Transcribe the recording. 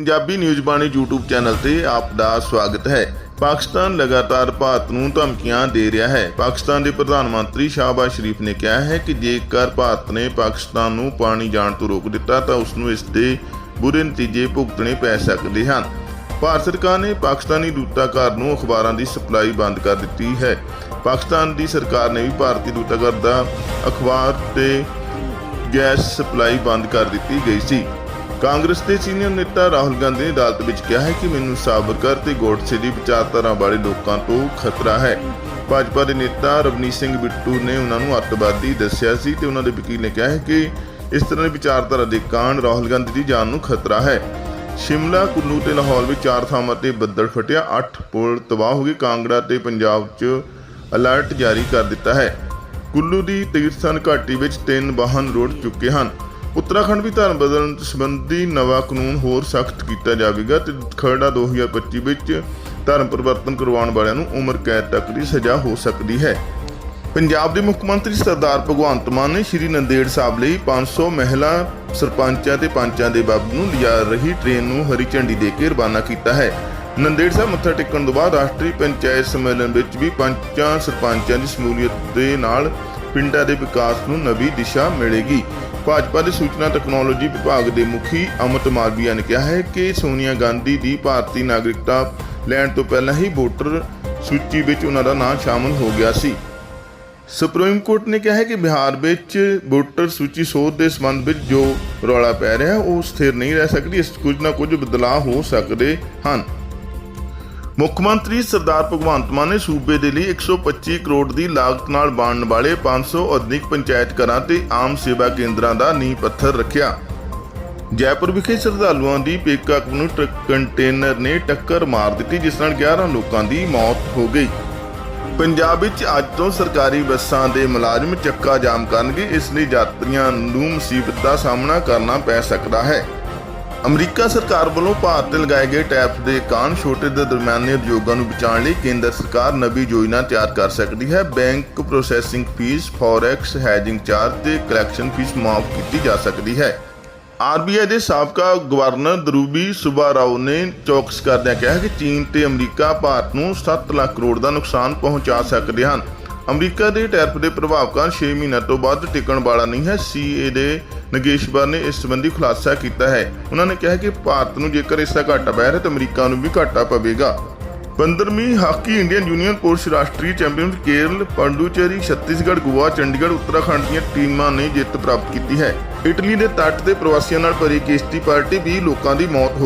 Punjabi news Bani YouTube channel ਤੇ ਆਪ ਦਾ ਸਵਾਗਤ ਹੈ। ਪਾਕਿਸਤਾਨ ਲਗਾਤਾਰ ਭਾਰਤ ਨੂੰ ਧਮਕੀਆਂ ਦੇ ਰਿਹਾ ਹੈ। ਪਾਕਿਸਤਾਨ ਦੇ ਪ੍ਰਧਾਨ ਮੰਤਰੀ ਸ਼ਾਹਬਾਜ਼ ਸ਼ਰੀਫ ਨੇ ਕਿਹਾ ਹੈ ਕਿ ਜੇਕਰ ਭਾਰਤ ਨੇ ਪਾਕਿਸਤਾਨ ਨੂੰ ਪਾਣੀ ਜਾਣ ਤੋਂ ਰੋਕ ਦਿੱਤਾ, ਤਾਂ ਉਸ ਨੂੰ ਇਸ ਦੇ ਬੁਰੇ ਨਤੀਜੇ ਭੁਗਤਣੇ ਪੈ ਸਕਦੇ ਹਨ। ਭਾਰਤ ਸਰਕਾਰ ਨੇ ਪਾਕਿਸਤਾਨੀ ਦੂਤਾਘਰ ਨੂੰ ਅਖਬਾਰਾਂ ਦੀ ਸਪਲਾਈ ਬੰਦ ਕਰ ਦਿੱਤੀ ਹੈ। ਪਾਕਿਸਤਾਨ ਦੀ ਸਰਕਾਰ ਨੇ ਵੀ ਭਾਰਤੀ ਦੂਤਾਘਰ ਦਾ ਅਖਬਾਰ ਤੇ ਗੈਸ ਸਪਲਾਈ ਬੰਦ ਕਰ ਦਿੱਤੀ ਗਈ ਸੀ। ਕਾਂਗਰਸ ਦੇ ਸੀਨੀਅਰ ਨੇਤਾ ਰਾਹੁਲ ਗਾਂਧੀ ਨੇ ਅਦਾਲਤ ਵਿੱਚ ਕਿਹਾ ਹੈ ਕਿ ਮੈਨੂੰ ਸਾਬਰਕਰ ਤੇ ਗੋਡਸੇ ਦੀ ਵਿਚਾਰਧਾਰਾ ਵਾਲੇ ਲੋਕਾਂ ਤੋਂ ਖਤਰਾ ਹੈ। ਭਾਜਪਾ ਦੇ ਨੇਤਾ ਰਵਨੀਤ ਸਿੰਘ ਬਿੱਟੂ ਨੇ ਉਹਨਾਂ ਨੂੰ ਅੱਤਵਾਦੀ ਦੱਸਿਆ ਸੀ ਤੇ ਉਹਨਾਂ ਦੇ ਵਕੀਲ ਨੇ ਕਿਹਾ ਹੈ ਕਿ ਇਸ ਤਰ੍ਹਾਂ ਦੀ ਵਿਚਾਰਧਾਰਾ ਦੇ ਕਾਰਨ ਰਾਹੁਲ ਗਾਂਧੀ ਦੀ ਜਾਨ ਨੂੰ ਖਤਰਾ ਹੈ। ਸ਼ਿਮਲਾ ਕੁੱਲੂ ਤੇ ਲਾਹੌਰ ਵਿੱਚ ਚਾਰ ਥਾਵਾਂ ਤੇ ਬੱਦਲ ਫਟਿਆ। 8 ਪੁਲ ਤਬਾਹ ਹੋ ਗਏ। ਕਾਂਗੜਾ ਤੇ ਪੰਜਾਬ 'ਚ ਅਲਰਟ ਜਾਰੀ ਕਰ ਦਿੱਤਾ ਹੈ। ਕੁੱਲੂ ਦੀ ਤੀਰਥਨ ਘਾਟੀ ਵਿੱਚ ਤਿੰਨ ਵਾਹਨ ਰੁੜ ਚੁੱਕੇ ਹਨ। ਉੱਤਰਾਖੰਡ ਵੀ ਧਰਮ ਬਦਲਣ ਸੰਬੰਧੀ ਨਵਾਂ ਕਾਨੂੰਨ ਹੋਰ ਸਖਤ ਕੀਤਾ ਜਾਵੇਗਾ ਤੇ ਖਰੜਾ 2025 ਵਿੱਚ ਧਰਮ ਪਰਿਵਰਤਨ ਕਰਵਾਉਣ ਵਾਲਿਆਂ ਨੂੰ ਉਮਰ ਕੈਦ ਤੱਕ ਦੀ ਸਜ਼ਾ ਹੋ ਸਕਦੀ ਹੈ। ਪੰਜਾਬ ਦੇ ਮੁੱਖ ਮੰਤਰੀ ਸਰਦਾਰ ਭਗਵੰਤ ਮਾਨ ਨੇ ਸ਼੍ਰੀ ਨੰਦੇੜ ਸਾਹਿਬ ਲਈ 500 ਮਹਿਲਾ ਸਰਪੰਚਾਂ ਤੇ ਪੰਚਾਂ ਦੇ ਬਾਬ ਨੂੰ ਲਿਜਾ ਰਹੀ ਟ੍ਰੇਨ ਨੂੰ ਹਰੀ ਝੰਡੀ ਦੇ ਕੇ ਰਵਾਨਾ ਕੀਤਾ ਹੈ। ਨੰਦੇੜ ਸਾਹਿਬ ਮੱਥਾ ਟੇਕਣ ਤੋਂ ਬਾਅਦ ਰਾਸ਼ਟਰੀ ਪੰਚਾਇਤ ਸੰਮੇਲਨ ਵਿੱਚ ਵੀ ਪੰਚਾਂ ਸਰਪੰਚਾਂ ਦੀ ਸ਼ਮੂਲੀਅਤ ਦੇ ਨਾਲ ਪਿੰਡਾਂ ਦੇ ਵਿਕਾਸ ਨੂੰ ਨਵੀਂ ਦਿਸ਼ਾ ਮਿਲੇਗੀ। ਭਾਜਪਾ ਦੇ ਸੂਚਨਾ ਤਕਨਾਲੋਜੀ ਵਿਭਾਗ ਦੇ ਮੁਖੀ ਅਮਿਤ ਮਾਲਵੀਆ ਨੇ ਕਿਹਾ ਹੈ ਕਿ ਸੋਨੀਆ ਗਾਂਧੀ ਦੀ ਭਾਰਤੀ ਨਾਗਰਿਕਤਾ ਲੈਣ ਤੋਂ ਪਹਿਲਾਂ ਹੀ ਵੋਟਰ ਸੂਚੀ ਵਿੱਚ ਉਹਨਾਂ ਦਾ ਨਾਮ ਸ਼ਾਮਲ ਹੋ ਗਿਆ ਸੀ। ਸੁਪਰੀਮ ਕੋਰਟ ਨੇ ਕਿਹਾ ਹੈ ਕਿ ਬਿਹਾਰ ਵਿੱਚ ਵੋਟਰ ਸੂਚੀ ਸੋਧ ਦੇ ਸੰਬੰਧ ਵਿੱਚ ਜੋ ਰੌਲਾ ਪੈ ਰਿਹਾ, ਉਹ ਸਥਿਰ ਨਹੀਂ ਰਹਿ ਸਕਦੀ। ਇਸ ਕੁਝ ਨਾ ਕੁਝ ਬਦਲਾਅ ਹੋ ਸਕਦੇ ਹਨ। ਮੁੱਖ ਮੰਤਰੀ ਸਰਦਾਰ ਭਗਵੰਤ ਮਾਨ ਨੇ ਸੂਬੇ ਦੇ ਲਈ 125 ਕਰੋੜ ਦੀ ਲਾਗਤ ਨਾਲ ਬਣਨ ਵਾਲੇ 500 ਆਧੁਨਿਕ ਪੰਚਾਇਤ ਘਰਾਂ ਤੇ ਆਮ ਸੇਵਾ ਕੇਂਦਰਾਂ ਦਾ ਨੀਂਹ ਪੱਥਰ ਰੱਖਿਆ। ਜੈਪੁਰ ਵਿਖੇ ਸ਼ਰਧਾਲੂਆਂ ਦੀ ਪਿਕਅਪ ਨੂੰ ਟਰੱਕ ਕੰਟੇਨਰ ਨੇ ਟੱਕਰ ਮਾਰ ਦਿੱਤੀ, ਜਿਸ ਨਾਲ 11 ਲੋਕਾਂ ਦੀ ਮੌਤ ਹੋ ਗਈ। ਪੰਜਾਬ ਵਿੱਚ ਅੱਜ ਤੋਂ ਸਰਕਾਰੀ ਬੱਸਾਂ ਦੇ ਮੁਲਾਜ਼ਮ ਚੱਕਾ ਜਾਮ ਕਰਨਗੇ, ਇਸ ਲਈ ਯਾਤਰੀਆਂ ਨੂੰ ਮੁਸੀਬਤ ਦਾ ਸਾਹਮਣਾ ਕਰਨਾ ਪੈ ਸਕਦਾ ਹੈ। ਅਮਰੀਕਾ ਸਰਕਾਰ ਵੱਲੋਂ ਭਾਰਤ ਤੇ ਲਗਾਏ ਗਏ ਟੈਕਸ ਦੇ ਕਾਰਨ ਛੋਟੇ ਤੇ ਦਰਮਿਆਨੇ ਉਦਯੋਗਾਂ ਨੂੰ ਬਚਾਉਣ ਲਈ ਕੇਂਦਰ ਸਰਕਾਰ ਨਵੀਂ ਯੋਜਨਾ ਤਿਆਰ ਕਰ ਸਕਦੀ ਹੈ। Bank processing fees, forex, hedging charge ਤੇ ਕਲੈਕਸ਼ਨ ਫੀਸ ਮਾਫ ਕੀਤੀ ਜਾ ਸਕਦੀ ਹੈ। ਆਰਬੀਆਈ ਦੇ ਸਾਬਕਾ ਗਵਰਨਰ ਦਰੂਬੀ ਸੁਬਾ ਰਾਓ ਨੇ ਚੌਕਸ ਕਰਦਿਆਂ ਕਿਹਾ ਕਿ ਚੀਨ ਤੇ ਅਮਰੀਕਾ ਭਾਰਤ ਨੂੰ 7 ਲੱਖ ਕਰੋੜ ਦਾ ਨੁਕਸਾਨ ਪਹੁੰਚਾ ਸਕਦੇ ਹਨ। ਅਮਰੀਕਾ ਦੇ ਟੈਰਫ ਦੇ ਪ੍ਰਭਾਵ ਕਾਰਨ 6 ਮਹੀਨਿਆਂ ਤੋਂ ਵੱਧ ਟਿਕਣ ਵਾਲਾ ਨਹੀਂ ਹੈ। ਸੀਏ ਦੇ ਨਗੇਸ਼ਵਰ ਨੇ ਇਸ ਸੰਬੰਧੀ ਖੁਲਾਸਾ ਕੀਤਾ ਹੈ। ਉਹਨਾਂ ਨੇ ਕਿਹਾ ਕਿ ਭਾਰਤ ਨੂੰ ਜੇਕਰ ਇਸ ਦਾ ਘਾਟਾ ਪੈ ਰਿਹਾ ਤਾਂ ਅਮਰੀਕਾ ਨੂੰ ਵੀ ਘਾਟਾ ਪਵੇਗਾ। 15ਵੀਂ ਹਾਕੀ ਇੰਡੀਅਨ ਯੂਨੀਅਨ ਪੁਰਸ਼ ਰਾਸ਼ਟਰੀ ਚੈਂਪੀਅਨ ਕੇਰਲ, ਪਾਂਡੂਚੇਰੀ, ਛੱਤੀਸਗੜ੍ਹ, ਗੋਆ, ਚੰਡੀਗੜ੍ਹ, ਉੱਤਰਾਖੰਡ ਦੀਆਂ ਟੀਮਾਂ ਨੇ ਜਿੱਤ ਪ੍ਰਾਪਤ ਕੀਤੀ ਹੈ। ਇਟਲੀ ਦੇ ਤੱਟ ਤੇ ਪ੍ਰਵਾਸੀਆਂ ਨਾਲ ਭਰੀ ਕਿਸ਼ਤੀ ਪਾਰਟੀ 20 ਲੋਕਾਂ ਦੀ ਮੌਤ ਹੋ